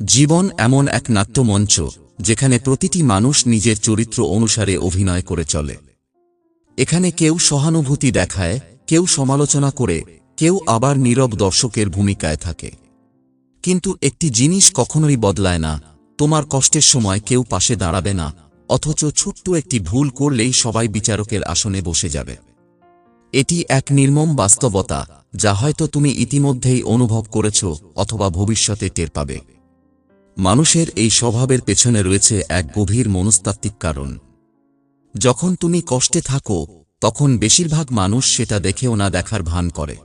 জীবন এমন এক নাট্যমঞ্চ, যেখানে প্রতিটি মানুষ নিজের চরিত্র অনুসারে অভিনয় করে চলে। এখানে কেউ সহানুভূতি দেখায়, কেউ সমালোচনা করে, কেউ আবার নীরব দর্শকের ভূমিকায় থাকে। কিন্তু একটি জিনিস কখনোই বদলায় না, তোমার কষ্টের সময় কেউ পাশে দাঁড়াবে না, অথচ ছোট্ট একটি ভুল করলেই সবাই বিচারকের আসনে বসে যাবে। এটি এক নির্মম বাস্তবতা, যা হয়তো তুমি ইতিমধ্যেই অনুভব করেছ অথবা ভবিষ্যতে টের পাবে। মানুষের এই স্বভাবের পেছনে রয়েছে এক গভীর মনস্তাত্ত্বিক কারণ। যখন তুমি কষ্টে থাকো, তখন বেশিরভাগ মানুষ সেটা দেখেও না দেখার ভান করে।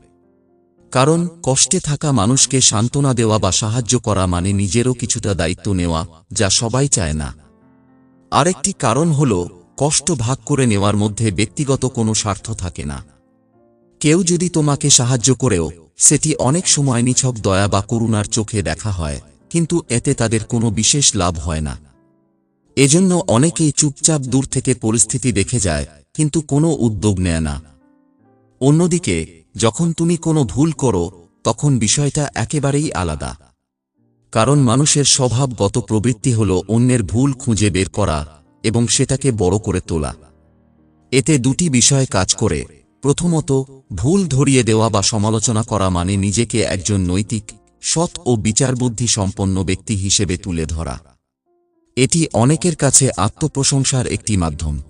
কারণ কষ্টে থাকা মানুষকে সান্ত্বনা দেওয়া বা সাহায্য করা মানে নিজেরও কিছুটা দায়িত্ব নেওয়া, যা সবাই চায় না। আরেকটি কারণ হল, কষ্ট ভাগ করে নেওয়ার মধ্যে ব্যক্তিগত কোনো স্বার্থ থাকে না। কেউ যদি তোমাকে সাহায্য করেও, সেটি অনেক সময় নিছক দয়া বা করুণার চোখে দেখা হয়। কিন্তু এতে তাদের কোনো বিশেষ লাভ হয় না। এজন্য অনেকেই চুপচাপ দূর থেকে পরিস্থিতি দেখে যায়, কিন্তু কোনো উদ্যোগ নেয় না। অন্যদিকে, যখন তুমি কোনো ভুল করো, তখন বিষয়টা একেবারেই আলাদা। কারণ মানুষের স্বভাবগত প্রবৃত্তি হল অন্যের ভুল খুঁজে বের করা এবং সেটাকে বড় করে তোলা। এতে দুটি বিষয় কাজ করে। প্রথমত, ভুল ধরিয়ে দেওয়া বা সমালোচনা করা মানে নিজেকে একজন নৈতিক সৎ ও বিচারবুদ্ধি সম্পন্ন ব্যক্তি হিসেবে তুলে ধরা। এটি অনেকের কাছে আত্মপ্রশংসার একটি মাধ্যম।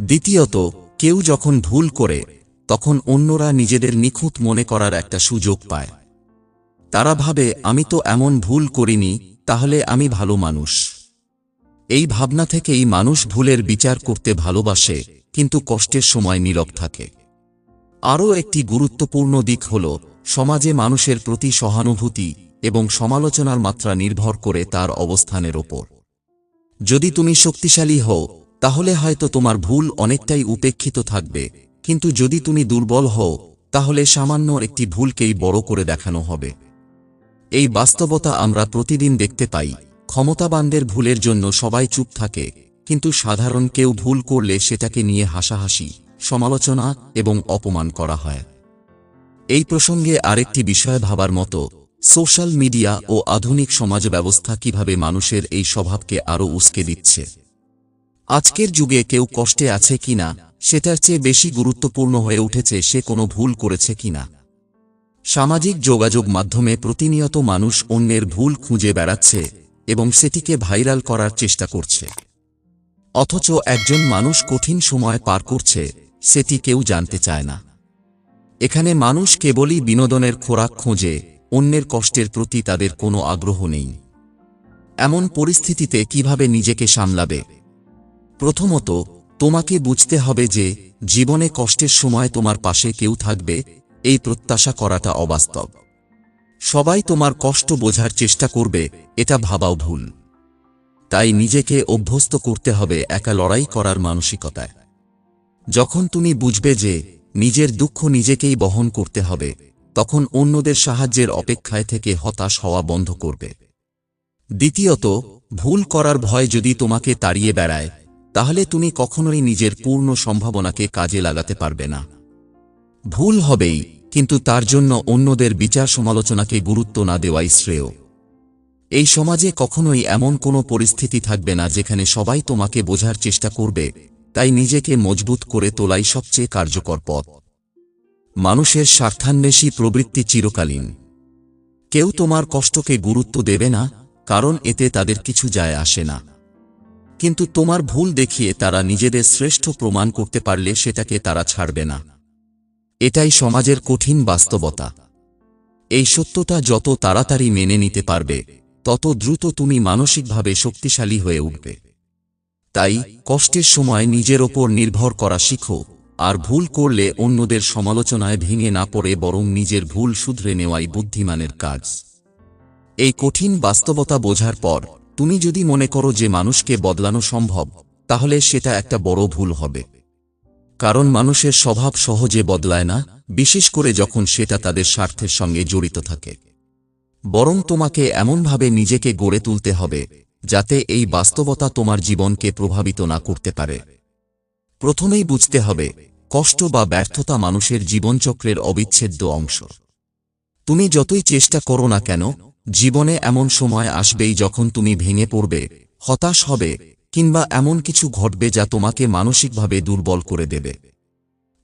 দ্বিতীয়ত, কেউ যখন ভুল করে, তখন অন্যরা নিজেদের নিখুঁত মনে করার একটা সুযোগ পায়। তারা ভাবে, আমি তো এমন ভুল করিনি, তাহলে আমি ভালো মানুষ। এই ভাবনা থেকেই মানুষ ভুলের বিচার করতে ভালোবাসে, কিন্তু কষ্টের সময় নীরব থাকে। আরও একটি গুরুত্বপূর্ণ দিক হল, সমাজে মানুষের প্রতি সহানুভূতি এবং সমালোচনার মাত্রা নির্ভর করে তার অবস্থানের ওপর। যদি তুমি শক্তিশালী হও, তাহলে হয়তো তোমার ভুল অনেকটাই উপেক্ষিত থাকবে, কিন্তু যদি তুমি দুর্বল হও, তাহলে সামান্য একটি ভুলকেই বড় করে দেখানো হবে। এই বাস্তবতা আমরা প্রতিদিন দেখতে পাই, ক্ষমতাবানদের ভুলের জন্য সবাই চুপ থাকে, কিন্তু সাধারণ কেউ ভুল করলে সেটাকে নিয়ে হাসাহাসি। সমালোচনা এবং অপমান করা হয়। এই প্রসঙ্গে আরেকটি বিষয় ভাবার মতো, সোশ্যাল মিডিয়া ও আধুনিক সমাজ ব্যবস্থা কীভাবে মানুষের এই স্বভাবকে আরও উস্কে দিচ্ছে। আজকের যুগে কেউ কষ্টে আছে কিনা, সেটার চেয়ে বেশি গুরুত্বপূর্ণ হয়ে উঠেছে সে কোনো ভুল করেছে কিনা। সামাজিক যোগাযোগ মাধ্যমে প্রতিনিয়ত মানুষ অন্যের ভুল খুঁজে বেড়াচ্ছে এবং সেটিকে ভাইরাল করার চেষ্টা করছে। অথচ একজন মানুষ কঠিন সময় পার করছে সেটি কেউ জানতে চায় না। এখানে মানুষ কেবলই বিনোদনের খোরাক খোঁজে, অন্যের কষ্টের প্রতি তাদের কোনো আগ্রহ নেই। এমন পরিস্থিতিতে কীভাবে নিজেকে সামলাবে? প্রথমত, তোমাকে বুঝতে হবে যে, জীবনে কষ্টের সময় তোমার পাশে কেউ থাকবে, এই প্রত্যাশা করাটা অবাস্তব। সবাই তোমার কষ্ট বোঝার চেষ্টা করবে, এটা ভাবাও ভুল। তাই নিজেকে অভ্যস্ত করতে হবে একা লড়াই করার মানসিকতায়। যখন তুমি বুঝবে যে নিজের দুঃখ নিজেকেই বহন করতে হবে, তখন অন্যদের সাহায্যের অপেক্ষায় থেকে হতাশ হওয়া বন্ধ করবে। দ্বিতীয়ত, ভুল করার ভয় যদি তোমাকে তাড়িয়ে বেড়ায়, তাহলে তুমি কখনোই নিজের পূর্ণ সম্ভাবনাকে কাজে লাগাতে পারবে না। ভুল হবেই, কিন্তু তার জন্য অন্যদের বিচার সমালোচনাকে গুরুত্ব না দেওয়াই শ্রেয়। এই সমাজে কখনোই এমন কোনো পরিস্থিতি থাকবে না যেখানে সবাই তোমাকে বোঝার চেষ্টা করবে তাই নিজেকে মজবুত করে তোলাই সবচেয়ে কার্যকর পথ। মানুষের স্বার্থান্বেষী প্রবৃত্তি চিরকালীন। কেউ তোমার কষ্টকে গুরুত্ব দেবে না, কারণ এতে তাদের কিছু যায় আসে না। কিন্তু তোমার ভুল দেখিয়ে তারা নিজেদের শ্রেষ্ঠ প্রমাণ করতে পারলে সেটাকে তারা ছাড়বে না। এটাই সমাজের কঠিন বাস্তবতা। এই সত্যটা যত তাড়াতাড়ি মেনে নিতে পারবে, তত দ্রুত তুমি মানসিকভাবে শক্তিশালী হয়ে উঠবে। তাই কষ্টের সময় নিজের ওপর নির্ভর করা শিখো, আর ভুল করলে অন্যদের সমালোচনায় ভেঙে না পড়ে বরং নিজের ভুল শুধরে নেওয়াই বুদ্ধিমানের কাজ। এই কঠিন বাস্তবতা বোঝার পর, তুমি যদি মনে করো যে মানুষকে বদলানো সম্ভব, তাহলে সেটা একটা বড় ভুল হবে। কারণ মানুষের স্বভাব সহজে বদলায় না, বিশেষ করে যখন সেটা তাদের স্বার্থের সঙ্গে জড়িত থাকে। বরং তোমাকে এমনভাবে নিজেকে গড়ে তুলতে হবে যাতে এই বাস্তবতা তোমার জীবনকে প্রভাবিত না করতে পারে। প্রথমেই বুঝতে হবে, কষ্ট বা ব্যর্থতা মানুষের জীবনচক্রের অবিচ্ছেদ্য অংশ। তুমি যতই চেষ্টা করো না কেন, জীবনে এমন সময় আসবেই যখন তুমি ভেঙে পড়বে, হতাশ হবে, কিংবা এমন কিছু ঘটবে যা তোমাকে মানসিকভাবে দুর্বল করে দেবে।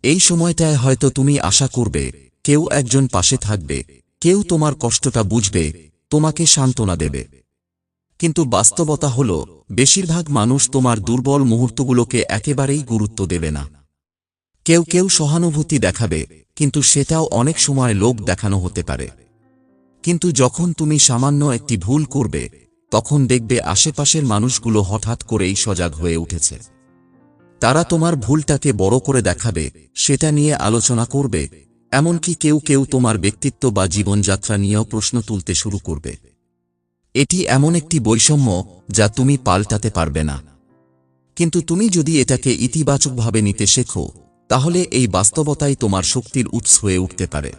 এই সময়টায় হয়তো তুমি আশা করবে, কেউ একজন পাশে থাকবে, কেউ তোমার কষ্টটা বুঝবে, তোমাকে সান্ত্বনা দেবে। কিন্তু বাস্তবতা হল, বেশিরভাগ মানুষ তোমার দুর্বল মুহূর্তগুলোকে একেবারেই গুরুত্ব দেবে না। কেউ কেউ সহানুভূতি দেখাবে, কিন্তু সেটাও অনেক সময় লোক দেখানো হতে পারে। কিন্তু যখন তুমি সামান্য একটি ভুল করবে, তখন দেখবে আশেপাশের মানুষগুলো হঠাৎ করেই সজাগ হয়ে উঠেছে। তারা তোমার ভুলটাকে বড় করে দেখাবে, সেটা নিয়ে আলোচনা করবে, এমনকি কেউ কেউ তোমার ব্যক্তিত্ব বা জীবনযাত্রা নিয়েও প্রশ্ন তুলতে শুরু করবে। এটি এমন একটি বৈষম্য যা তুমি পাল্টাতে পারবে না। কিন্তু তুমি যদি এটাকে ইতিবাচকভাবে নিতে শেখো, তাহলে এই বাস্তবতাই তোমার শক্তির উৎস হয়ে উঠতে পারে।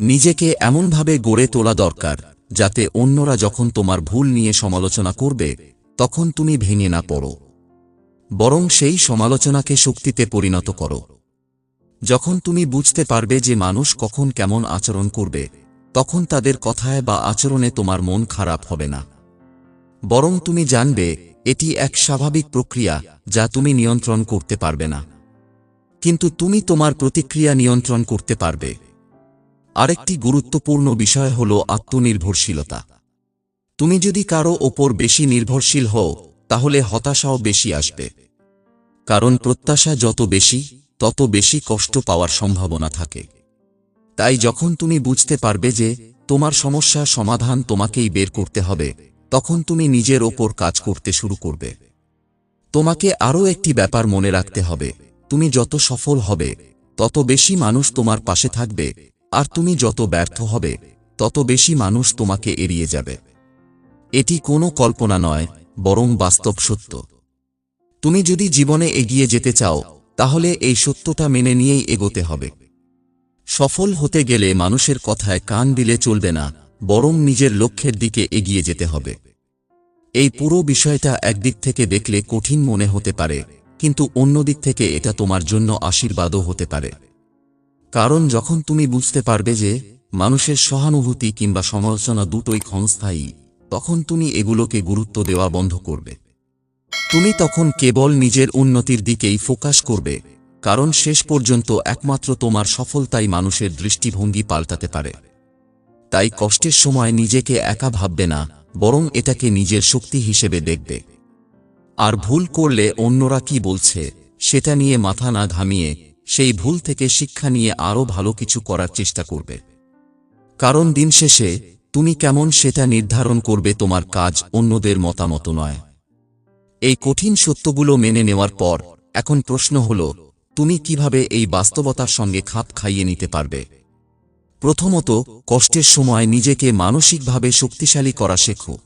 নিজেকে এমনভাবে গড়ে তোলা দরকার, যাতে অন্যরা যখন তোমার ভুল নিয়ে সমালোচনা করবে, তখন তুমি ভেঙে না পড়ো। বরং সেই সমালোচনাকে শক্তিতে পরিণত করো। যখন তুমি বুঝতে পারবে যে মানুষ কখন কেমন আচরণ করবে তখন তাদের কথায় বা আচরণে তোমার মন খারাপ হবে না। বরং তুমি জানবে, এটি এক স্বাভাবিক প্রক্রিয়া যা তুমি নিয়ন্ত্রণ করতে পারবে না। কিন্তু তুমি তোমার প্রতিক্রিয়া নিয়ন্ত্রণ করতে পারবে। আরেকটি গুরুত্বপূর্ণ বিষয় হল আত্মনির্ভরশীলতা। তুমি যদি কারও ওপর বেশি নির্ভরশীল হও, তাহলে হতাশাও বেশি আসবে। কারণ প্রত্যাশা যত বেশি, তত বেশি কষ্ট পাওয়ার সম্ভাবনা থাকে। তাই যখন তুমি বুঝতে পারবে যে তোমার সমস্যার সমাধান তোমাকেই বের করতে হবে, তখন তুমি নিজের ওপর কাজ করতে শুরু করবে। তোমাকে আরও একটি ব্যাপার মনে রাখতে হবে, তুমি যত সফল হবে, তত বেশি মানুষ তোমার পাশে থাকবে, আর তুমি যত ব্যর্থ হবে, তত বেশি মানুষ তোমাকে এড়িয়ে যাবে। এটি কোনো কল্পনা নয়, বরং বাস্তব সত্য। তুমি যদি জীবনে এগিয়ে যেতে চাও, তাহলে এই সত্যটা মেনে নিয়েই এগোতে হবে। সফল হতে গেলে মানুষের কথায় কান দিলে চলবে না, বরং নিজের লক্ষ্যের দিকে এগিয়ে যেতে হবে। এই পুরো বিষয়টা একদিক থেকে দেখলে কঠিন মনে হতে পারে, কিন্তু অন্যদিক থেকে এটা তোমার জন্য আশীর্বাদও হতে পারে। কারণ যখন তুমি বুঝতে পারবে যে, মানুষের সহানুভূতি কিংবা সমালোচনা দুটোই ক্ষণস্থায়ী, তখন তুমি এগুলোকে গুরুত্ব দেওয়া বন্ধ করবে। তুমি তখন কেবল নিজের উন্নতির দিকেই ফোকাস করবে কারণ শেষ পর্যন্ত একমাত্র তোমার সফলতাই মানুষের দৃষ্টিভঙ্গি পাল্টাতে পারে। তাই কষ্টের সময় নিজেকে একা ভাববে না, বরং এটাকে নিজের শক্তি হিসেবে দেখবে। আর ভুল করলে অন্যরা কি বলছে, সেটা নিয়ে মাথা না ঘামিয়ে সেই ভুল থেকে শিক্ষা নিয়ে আরও ভালো কিছু করার চেষ্টা করবে। কারণ দিন শেষে তুমি কেমন সেটা নির্ধারণ করবে তোমার কাজ অন্যদের মতামত নয়। এই কঠিন সত্যগুলো মেনে নেওয়ার পর এখন প্রশ্ন হল তুমি কীভাবে এই বাস্তবতার সঙ্গে খাপ খাইয়ে নিতে পারবে? প্রথমত, কষ্টের সময় নিজেকে মানসিকভাবে শক্তিশালী করা শেখো।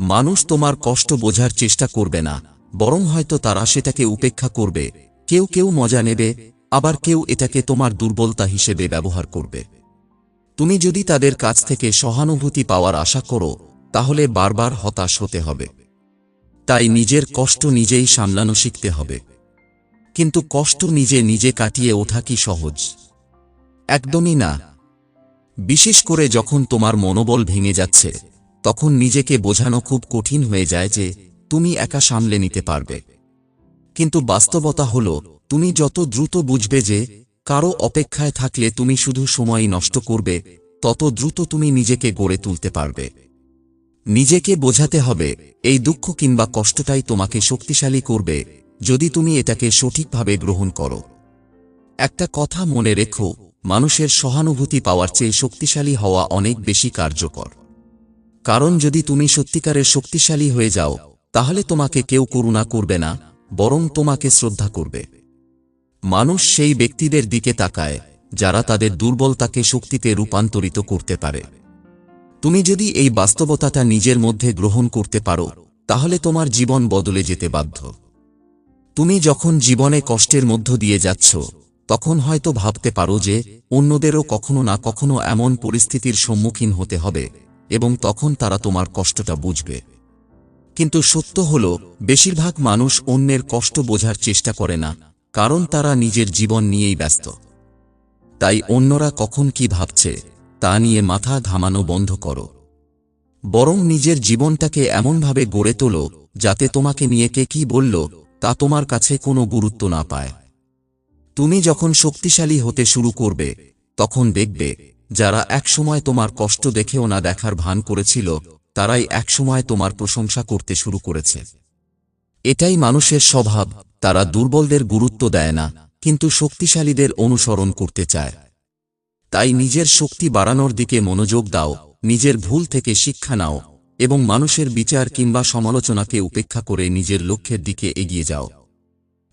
মানুষ তোমার কষ্ট বোঝার চেষ্টা করবে না, বরং হয়তো তারা সেটাকে উপেক্ষা করবে। কেউ কেউ মজা নেবে, আবার কেউ এটাকে তোমার দুর্বলতা হিসেবে ব্যবহার করবে। তুমি যদি তাদের কাছ থেকে সহানুভূতি পাওয়ার আশা করো, তাহলে বারবার হতাশ হতে হবে। তাই নিজের কষ্ট নিজেই সামলানো শিখতে হবে। কিন্তু কষ্ট নিজে নিজে কাটিয়ে ওঠা কি সহজ? একদমই না। বিশেষ করে যখন তোমার মনোবল ভেঙে যাচ্ছে, তখন নিজেকে বোঝানো খুব কঠিন হয়ে যায় যে তুমি একা সামলে নিতে পারবে। কিন্তু বাস্তবতা হল, তুমি যত দ্রুত বুঝবে যে কারও অপেক্ষায় থাকলে তুমি শুধু সময়ই নষ্ট করবে, তত দ্রুত তুমি নিজেকে গড়ে তুলতে পারবে। নিজেকে বোঝাতে হবে, এই দুঃখ কিংবা কষ্টটাই তোমাকে শক্তিশালী করবে যদি তুমি এটাকে সঠিকভাবে গ্রহণ করো। একটা কথা মনে রেখো, মানুষের সহানুভূতি পাওয়ার চেয়ে শক্তিশালী হওয়া অনেক বেশি কার্যকর। কারণ যদি তুমি সত্যিকারের শক্তিশালী হয়ে যাও, তাহলে তোমাকে কেউ করুণা করবে না, বরং তোমাকে শ্রদ্ধা করবে। মানুষ সেই ব্যক্তিদের দিকে তাকায়, যারা তাদের দুর্বলতাকে শক্তিতে রূপান্তরিত করতে পারে। তুমি যদি এই বাস্তবতাটা নিজের মধ্যে গ্রহণ করতে পারো, তাহলে তোমার জীবন বদলে যেতে বাধ্য। তুমি যখন জীবনে কষ্টের মধ্য দিয়ে যাচ্ছ, তখন হয়তো ভাবতে পারো যে, অন্যদেরও কখনো না কখনো এমন পরিস্থিতির সম্মুখীন হতে হবে, এবং তখন তারা তোমার কষ্টটা বুঝবে। কিন্তু সত্য হল, বেশিরভাগ মানুষ অন্যের কষ্ট বোঝার চেষ্টা করে না, কারণ তারা নিজের জীবন নিয়েই ব্যস্ত। তাই অন্যরা কখন কি ভাবছে, তা নিয়ে মাথা ঘামানো বন্ধ করো। বরং নিজের জীবনটাকে এমনভাবে গড়ে তোলো, যাতে তোমাকে নিয়ে কে কি বলল তা তোমার কাছে কোনো গুরুত্ব না পায়। তুমি যখন শক্তিশালী হতে শুরু করবে, তখন দেখবে, যারা একসময় তোমার কষ্ট দেখেও না দেখার ভান করেছিল, তারাই একসময় তোমার প্রশংসা করতে শুরু করেছে। এটাই মানুষের স্বভাব, তারা দুর্বলদের গুরুত্ব দেয় না, কিন্তু শক্তিশালীদের অনুসরণ করতে চায়। তাই নিজের শক্তি বাড়ানোর দিকে মনোযোগ দাও, নিজের ভুল থেকে শিক্ষা নাও এবং মানুষের বিচার কিংবা সমালোচনাকে উপেক্ষা করে নিজের লক্ষ্যের দিকে এগিয়ে যাও।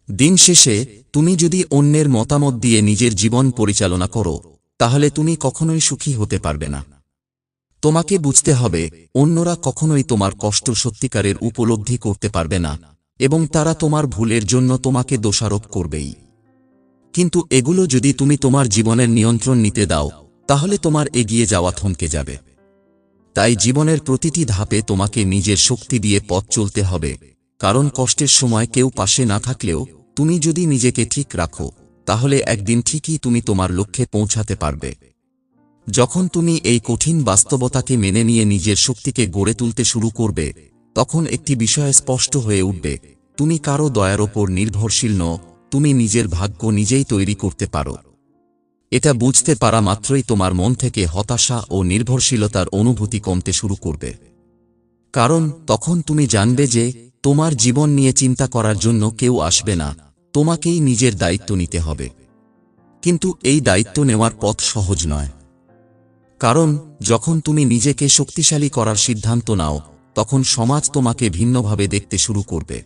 দিন শেষে, তুমি যদি অন্যের মতামত দিয়ে নিজের জীবন পরিচালনা করো, তাহলে তুমি কখনোই সুখী হতে পারবে না। তোমাকে বুঝতে হবে, অন্যরা কখনোই তোমার কষ্ট সত্যিকারের উপলব্ধি করতে পারবে না, এবং তারা তোমার ভুলের জন্য তোমাকে দোষারোপ করবেই। কিন্তু এগুলো যদি তুমি তোমার জীবনের নিয়ন্ত্রণ নিতে দাও, তাহলে তোমার এগিয়ে যাওয়া থমকে যাবে। তাই জীবনের প্রতিটি ধাপে তোমাকে নিজের শক্তি দিয়ে পথ চলতে হবে। কারণ কষ্টের সময় কেউ পাশে না থাকলেও তুমি যদি নিজেকে ঠিক রাখো, তাহলে একদিন ঠিকই তুমি তোমার লক্ষ্যে পৌঁছাতে পারবে। যখন তুমি এই কঠিন বাস্তবতাকে মেনে নিয়ে নিজের শক্তিকে গড়ে তুলতে শুরু করবে, তখন একটি বিষয় স্পষ্ট হয়ে উঠবে, তুমি কারও দয়ার ওপর নির্ভরশীল ন তুমি নিজের ভাগ্য নিজেই তৈরি করতে পারো। এটা বুঝতে পারা মাত্রই তোমার মন থেকে হতাশা ও নির্ভরশীলতার অনুভূতি কমতে শুরু করবে। কারণ তখন তুমি জানবে যে তোমার জীবন নিয়ে চিন্তা করার জন্য কেউ আসবে না, তোমাকেই নিজের দায়িত্ব নিতে হবে। কিন্তু এই দায়িত্ব নেওয়ার পথ সহজ নয়। কারণ যখন তুমি নিজেকে শক্তিশালী করার সিদ্ধান্ত নাও, তখন সমাজ তোমাকে ভিন্নভাবে দেখতে শুরু করবে।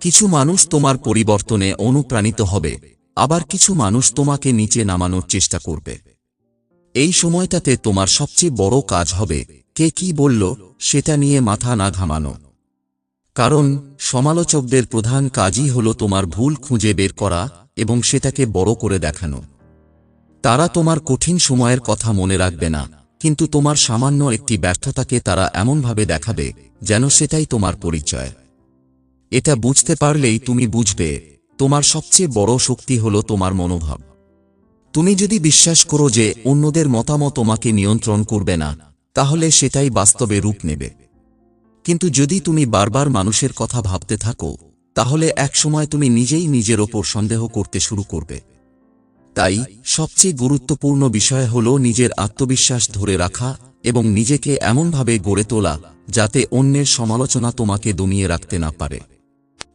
কিছু মানুষ তোমার পরিবর্তনে অনুপ্রাণিত হবে। আবার কিছু মানুষ তোমাকে নিচে নামানোর চেষ্টা করবে। এই সময়টাতে তোমার সবচেয়ে বড় কাজ হবে কে কি বলল সেটা নিয়ে মাথা না ঘামানো। কারণ সমালোচকদের প্রধান কাজই হল তোমার ভুল খুঁজে বের করা এবং সেটাকে বড় করে দেখানো। তারা তোমার কঠিন সময়ের কথা মনে রাখবে না, কিন্তু তোমার সামান্য একটি ব্যর্থতাকে তারা এমনভাবে দেখাবে যেন সেটাই তোমার পরিচয়। এটা বুঝতে পারলেই তুমি বুঝবে তোমার সবচেয়ে বড় শক্তি হল তোমার মনোভাব। তুমি যদি বিশ্বাস করো যে অন্যদের মতামত তোমাকে নিয়ন্ত্রণ করবে না, তাহলে সেটাই বাস্তবে রূপ নেবে। কিন্তু যদি তুমি বারবার মানুষের কথা ভাবতে থাকো, তাহলে একসময় তুমি নিজেই নিজের ওপর সন্দেহ করতে শুরু করবে। তাই সবচেয়ে গুরুত্বপূর্ণ বিষয় হল নিজের আত্মবিশ্বাস ধরে রাখা এবং নিজেকে এমনভাবে গড়ে তোলা যাতে অন্যের সমালোচনা তোমাকে দমিয়ে রাখতে না পারে।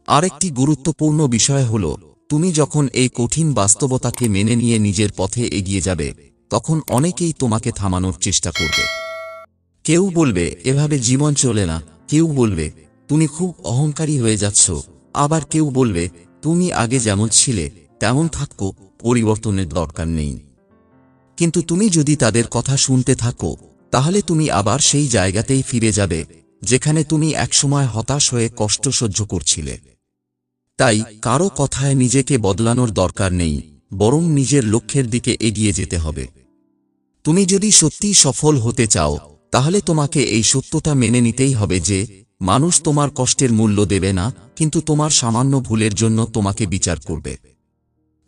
আরেকটি গুরুত্বপূর্ণ বিষয় হল, তুমি যখন এই কঠিন বাস্তবতাকে মেনে নিয়ে নিজের পথে এগিয়ে যাবে, তখন অনেকেই তোমাকে থামানোর চেষ্টা করবে। কেউ বলবে, এভাবে জীবন চলে না। কেউ বলবে, তুমি খুব অহংকারী হয়ে যাচ্ছ। আবার কেউ বলবে, তুমি আগে যেমন ছিলে, তেমন থাকো, পরিবর্তনের দরকার নেই। কিন্তু তুমি যদি তাদের কথা শুনতে থাকো, তাহলে তুমি আবার সেই জায়গাতেই ফিরে যাবে, যেখানে তুমি একসময় হতাশ হয়ে কষ্ট সহ্য করছিলে। তাই কারও কথায় নিজেকে বদলানোর দরকার নেই, বরং নিজের লক্ষ্যের দিকে এগিয়ে যেতে হবে। তুমি যদি সত্যি সফল হতে চাও, তাহলে তোমাকে এই সত্যটা মেনে নিতেই হবে যে, মানুষ তোমার কষ্টের মূল্য দেবে না, কিন্তু তোমার সামান্য ভুলের জন্য তোমাকে বিচার করবে।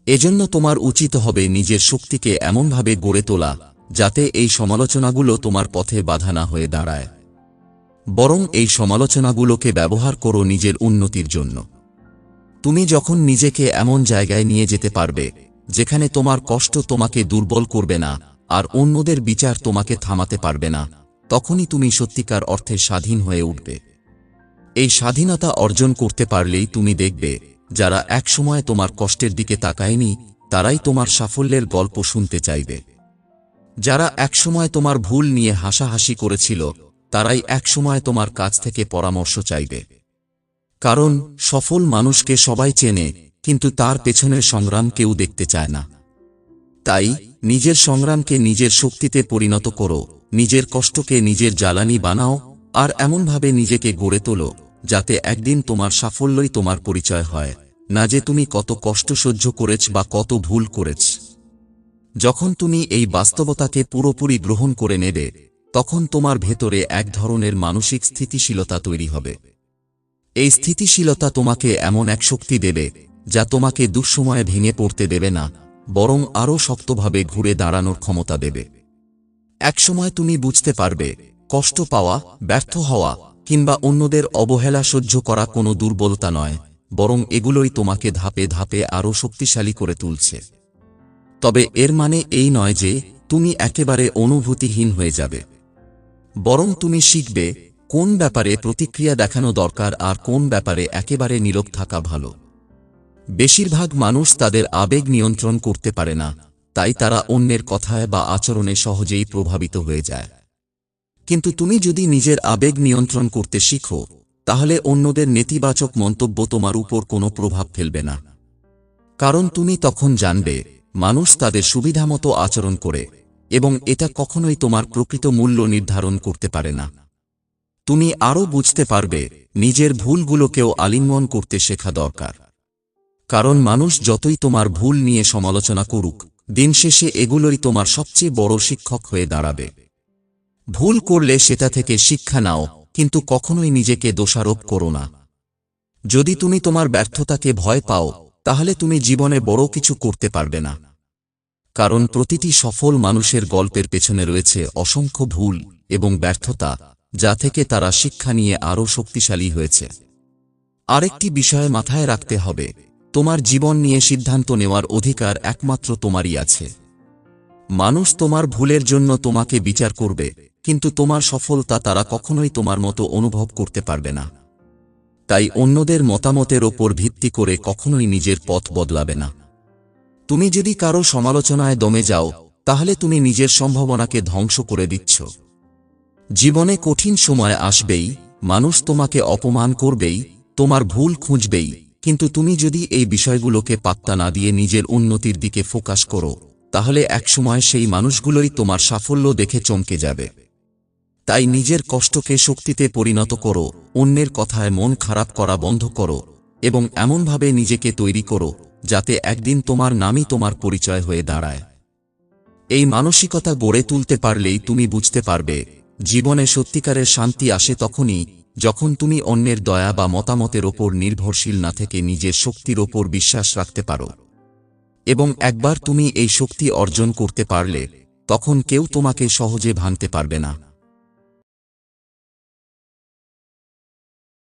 এজন্য তোমার উচিত হবে নিজের শক্তিকে এমনভাবে গড়ে তোলা, যাতে এই সমালোচনাগুলো তোমার পথে বাধা না হয়ে দাঁড়ায়। বরং এই সমালোচনাগুলোকে ব্যবহার করো নিজের উন্নতির জন্য। তুমি যখন নিজেকে এমন জায়গায় নিয়ে যেতে পারবে, যেখানে তোমার কষ্ট তোমাকে দুর্বল করবে না, আর অন্যদের বিচার তোমাকে থামাতে পারবে না, তখনই তুমি সত্যিকার অর্থে স্বাধীন হয়ে উঠবে। এই স্বাধীনতা অর্জন করতে পারলেই তুমি দেখবে, যারা একসময় তোমার কষ্টের দিকে তাকায়নি, তারাই তোমার সাফল্যের গল্প শুনতে চাইবে। যারা একসময় তোমার ভুল নিয়ে হাসাহাসি করেছিল, তারাই একসময় তোমার কাছ থেকে পরামর্শ চাইবে। কারণ সফল মানুষকে সবাই চেনে, কিন্তু তার পেছনের সংগ্রাম কেউ দেখতে চায় না। তাই নিজের সংগ্রামকে নিজের শক্তিতে পরিণত করো, নিজের কষ্টকে নিজের জ্বালানি বানাও, আর এমনভাবে নিজেকে গড়ে তোলো, যাতে একদিন তোমার সাফল্যই তোমার পরিচয় হয়, না যে তুমি কত কষ্ট সহ্য করেছ বা কত ভুল করেছ। যখন তুমি এই বাস্তবতাকে পুরোপুরি গ্রহণ করে নেবে, তখন তোমার ভেতরে এক ধরনের মানসিক স্থিতিশীলতা তৈরি হবে। এই স্থিতিশীলতা তোমাকে এমন এক শক্তি দেবে, যা তোমাকে দুঃসময়ে ভেঙে পড়তে দেবে না, বরং আরও শক্তভাবে ঘুরে দাঁড়ানোর ক্ষমতা দেবে। একসময় তুমি বুঝতে পারবে, কষ্ট পাওয়া, ব্যর্থ হওয়া, কিংবা অন্যদের অবহেলা সহ্য করা কোনো দুর্বলতা নয়, বরং এগুলোই তোমাকে ধাপে ধাপে আরও শক্তিশালী করে তুলছে। তবে এর মানে এই নয় যে, তুমি একেবারে অনুভূতিহীন হয়ে যাবে। বরং তুমি শিখবে কোন ব্যাপারে প্রতিক্রিয়া দেখানো দরকার আর কোন ব্যাপারে একেবারে নীরব থাকা ভালো? বেশিরভাগ মানুষ তাদের আবেগ নিয়ন্ত্রণ করতে পারে না, তাই তারা অন্যের কথায় বা আচরণে সহজেই প্রভাবিত হয়ে যায়। কিন্তু তুমি যদি নিজের আবেগ নিয়ন্ত্রণ করতে শিখো, তাহলে অন্যদের নেতিবাচক মন্তব্য তোমার উপর কোনো প্রভাব ফেলবে না। কারণ তুমি তখন জানবে, মানুষ তাদের সুবিধামতো আচরণ করে এবং এটা কখনোই তোমার প্রকৃত মূল্য নির্ধারণ করতে পারে না। তুমি আরও বুঝতে পারবে, নিজের ভুলগুলোকেও আলিঙ্গন করতে শেখা দরকার। কারণ মানুষ যতই তোমার ভুল নিয়ে সমালোচনা করুক, দিন শেষে এগুলোই তোমার সবচেয়ে বড় শিক্ষক হয়ে দাঁড়াবে। ভুল করলে সেটা থেকে শিক্ষা নাও, কিন্তু কখনোই নিজেকে দোষারোপ করো না। যদি তুমি তোমার ব্যর্থতাকে ভয় পাও, তাহলে তুমি জীবনে বড় কিছু করতে পারবে না। কারণ প্রতিটি সফল মানুষের গল্পের পেছনে রয়েছে অসংখ্য ভুল এবং ব্যর্থতা যা থেকে তারা শিক্ষা নিয়ে আরও শক্তিশালী হয়েছে। আরেকটি বিষয় মাথায় রাখতে হবে, তোমার জীবন নিয়ে সিদ্ধান্ত নেওয়ার অধিকার একমাত্র তোমারই আছে। মানুষ তোমার ভুলের জন্য তোমাকে বিচার করবে, কিন্তু তোমার সফলতা তারা কখনোই তোমার মতো অনুভব করতে পারবে না। তাই অন্যদের মতামতের ওপর ভিত্তি করে কখনোই নিজের পথ বদলাবে না। তুমি যদি কারও সমালোচনায় দমে যাও, তাহলে তুমি নিজের সম্ভাবনাকে ধ্বংস করে দিচ্ছ। জীবনে কঠিন সময় আসবেই, মানুষ তোমাকে অপমান করবেই, তোমার ভুল খুঁজবেই। কিন্তু তুমি যদি এই বিষয়গুলোকে পাত্তা না দিয়ে নিজের উন্নতির দিকে ফোকাস করো, তাহলে একসময় সেই মানুষগুলোই তোমার সাফল্য দেখে চমকে যাবে। তাই নিজের কষ্টকে শক্তিতে পরিণত করো, অন্যের কথায় মন খারাপ করা বন্ধ করো, এবং এমনভাবে নিজেকে তৈরি করো, যাতে একদিন তোমার নামই তোমার পরিচয় হয়ে দাঁড়ায়। এই মানসিকতা গড়ে তুলতে পারলেই তুমি বুঝতে পারবে জীবনে সত্যিকারের শান্তি আসে তখনই, যখন তুমি অন্যের দয়া বা মতামতের ওপর নির্ভরশীল না থেকে নিজের শক্তির ওপর বিশ্বাস রাখতে পারো। এবং একবার তুমি এই শক্তি অর্জন করতে পারলে, তখন কেউ তোমাকে সহজে ভাঙতে পারবে না।